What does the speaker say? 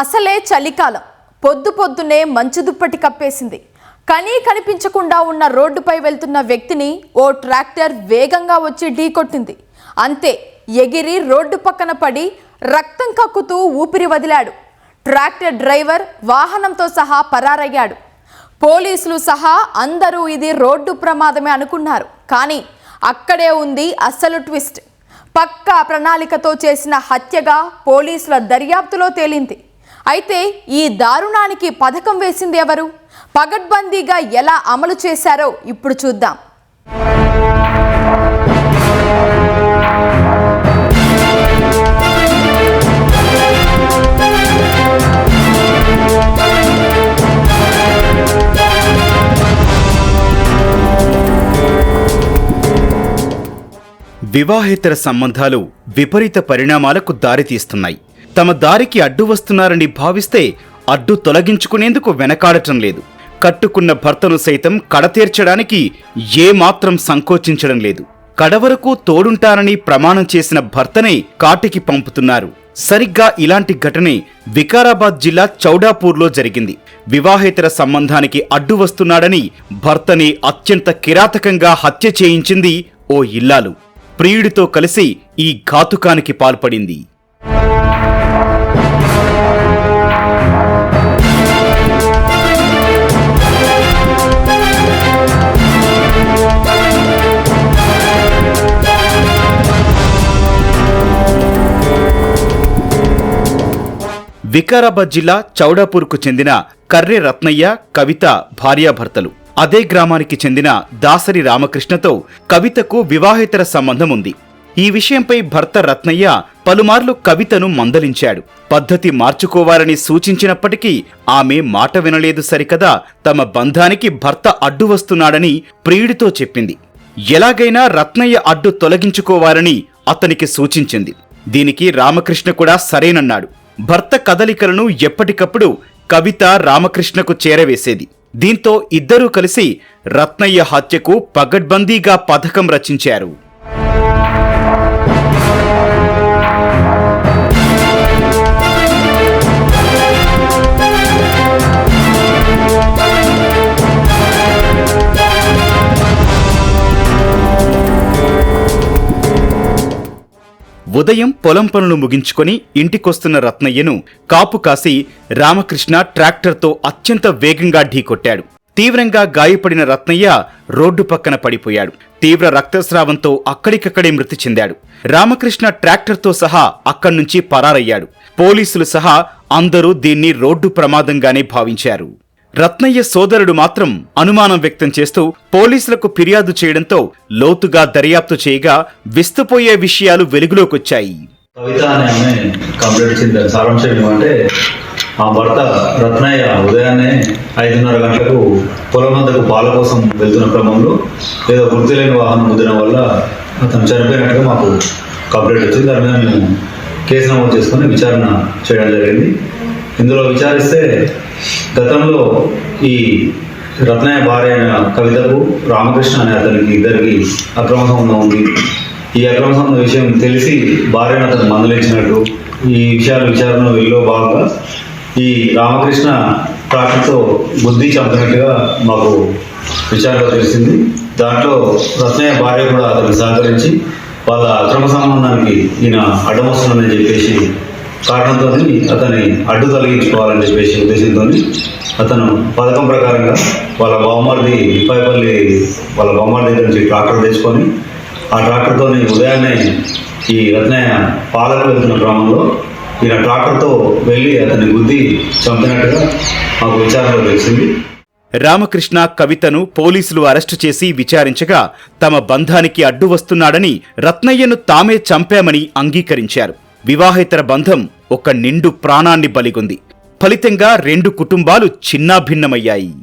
అసలే చలికాలం. పొద్దు పొద్దునే మంచు దుప్పటి కప్పేసింది. కనీ కనిపించకుండా ఉన్న రోడ్డుపై వెళ్తున్న వ్యక్తిని ఓ ట్రాక్టర్ వేగంగా వచ్చి ఢీకొట్టింది అంతే ఎగిరి రోడ్డు పక్కన పడి రక్తం కక్కుతూ ఊపిరి వదిలాడు. ట్రాక్టర్ డ్రైవర్ వాహనంతో సహా పరారయ్యాడు. పోలీసులు సహా అందరూ ఇది రోడ్డు ప్రమాదమే అనుకున్నారు. కానీ అక్కడే ఉంది అసలు ట్విస్ట్. పక్కా ప్రణాళికతో చేసిన హత్యగా పోలీసుల దర్యాప్తులో తేలింది. అయితే ఈ దారుణానికి పథకం వేసింది ఎవరు? పగడ్బందీగా ఎలా అమలు చేశారో ఇప్పుడు చూద్దాం. వివాహేతర సంబంధాలు విపరీత పరిణామాలకు దారితీస్తున్నాయి. తమ దారికి అడ్డు వస్తున్నారని భావిస్తే అడ్డు తొలగించుకునేందుకు వెనకాడటం లేదు. కట్టుకున్న భర్తను సైతం కడతీర్చడానికి ఏమాత్రం సంకోచించడం లేదు. కడవరకు తోడుంటానని ప్రమాణం చేసిన భర్తనే కాటికి పంపుతున్నారు. సరిగ్గా ఇలాంటి ఘటనే వికారాబాద్ జిల్లా చౌడాపూర్లో జరిగింది. వివాహేతర సంబంధానికి అడ్డు వస్తున్నాడని భర్తని అత్యంత కిరాతకంగా హత్య చేయించింది ఓ ఇల్లాలు. ప్రియుడితో కలిసి ఈ ఘాతుకానికి పాల్పడింది. వికారాబాద్ జిల్లా చౌడాపూర్కు చెందిన కర్రె రత్నయ్య కవిత భార్యాభర్తలు. అదే గ్రామానికి చెందిన దాసరి రామకృష్ణతో కవితకు వివాహేతర సంబంధం ఉంది. ఈ విషయంపై భర్త రత్నయ్య పలుమార్లు కవితను మందలించాడు. పద్ధతి మార్చుకోవాలని సూచించినప్పటికీ ఆమె మాట వినలేదు సరికదా తమ బంధానికి భర్త అడ్డు వస్తున్నాడని ప్రియుడితో చెప్పింది. ఎలాగైనా రత్నయ్య అడ్డు తొలగించుకోవాలని అతనికి సూచించింది. దీనికి రామకృష్ణ కూడా సరేనన్నాడు. భర్త కదలికలను ఎప్పటికప్పుడు కవిత రామకృష్ణకు చేరవేసేది. దీంతో ఇద్దరూ కలిసి రత్నయ్య హత్యకు పగడ్బందీగా పథకం రచించారు. ఉదయం పొలం పనులు ముగించుకొని ఇంటికొస్తున్న రత్నయ్యను కాపు కాసి రామకృష్ణ ట్రాక్టర్తో అత్యంత వేగంగా ఢీకొట్టాడు తీవ్రంగా గాయపడిన రత్నయ్య రోడ్డు పక్కన పడిపోయాడు. తీవ్ర రక్తస్రావంతో అక్కడికక్కడే మృతి చెందాడు. రామకృష్ణ ట్రాక్టర్తో సహా అక్కడ్నుంచి పరారయ్యాడు. పోలీసులు సహా అందరూ దీన్ని రోడ్డు ప్రమాదంగానే భావించారు. రత్నయ్య సోదరుడు మాత్రం అనుమానం వ్యక్తం చేస్తూ పోలీసులకు ఫిర్యాదు చేయడంతో లోతుగా దర్యాప్తు చేయగా విస్తుపోయే విషయాలు వెలుగులోకొచ్చాయి. కవిత అనే ఆమె కంప్లైంట్ ఇచ్చింది. సారాంశం ఏమంటే ఆ భర్త రత్నయ్య ఉదయాన్నే ఐదున్నర గంటలకు పొలం వద్దకు పాల కోసం వెళ్తున్న క్రమంలో ఏదో గుర్తు లేని వాహనం ముద్దడం వల్ల అతను చనిపోయినట్టుగా మాకు కంప్లైంట్ వచ్చింది. దాని మీద మేము కేసు నమోదు చేసుకుని విచారణ చేయడం జరిగింది. ఇందులో విచారిస్తే గతంలో ఈ రత్నయ్య భార్య అయిన కవితకు రామకృష్ణ అనే అతనికి ఇద్దరికి అక్రమ సంబంధం ఉంది ఈ అక్రమ సంబంధం విషయం తెలిసి భార్యను అతను మందలించినట్టు ఈ విషయాలు విచారణ వీళ్ళలో భాగంగా ఈ రామకృష్ణ ట్రాక్టర్తో బుద్ధి చంపినట్టుగా మాకు విచారణ తెలిసింది. దాంట్లో రత్నయ్య భార్య కూడా అతనికి సహకరించి వాళ్ళ అక్రమ సంబంధానికి ఈయన అడ్డమొస్తుందని చెప్పేసి కారణంతో అతని అడ్డు తొలగించుకోవాలని చెప్పేసి ఉద్దేశంతో అతను పథకం ప్రకారంగా వాళ్ళ బామ్మర్ది ఇప్పాయిపల్లి వాళ్ళ బామ్మర్ది దగ్గర నుంచి ట్రాక్టర్ తెచ్చుకొని ఆ ట్రాక్టర్తో ఉదయాన్నే ఈ రత్నయ్య పాలకు వెళ్తున్న క్రమంలో ఈయన ట్రాక్టర్తో వెళ్ళి అతన్ని గుద్ది చంపినట్టుగా మాకు విచారణలో తెలిసింది. రామకృష్ణ కవితను పోలీసులు అరెస్టు చేసి విచారించగా తమ బంధానికి అడ్డు వస్తున్నాడని రత్నయ్యను తామే చంపామని అంగీకరించారు. వివాహేతర బంధం ఒక నిండు ప్రాణాన్ని బలిగొంది. ఫలితంగా రెండు కుటుంబాలు చిన్నాభిన్నమయ్యాయి.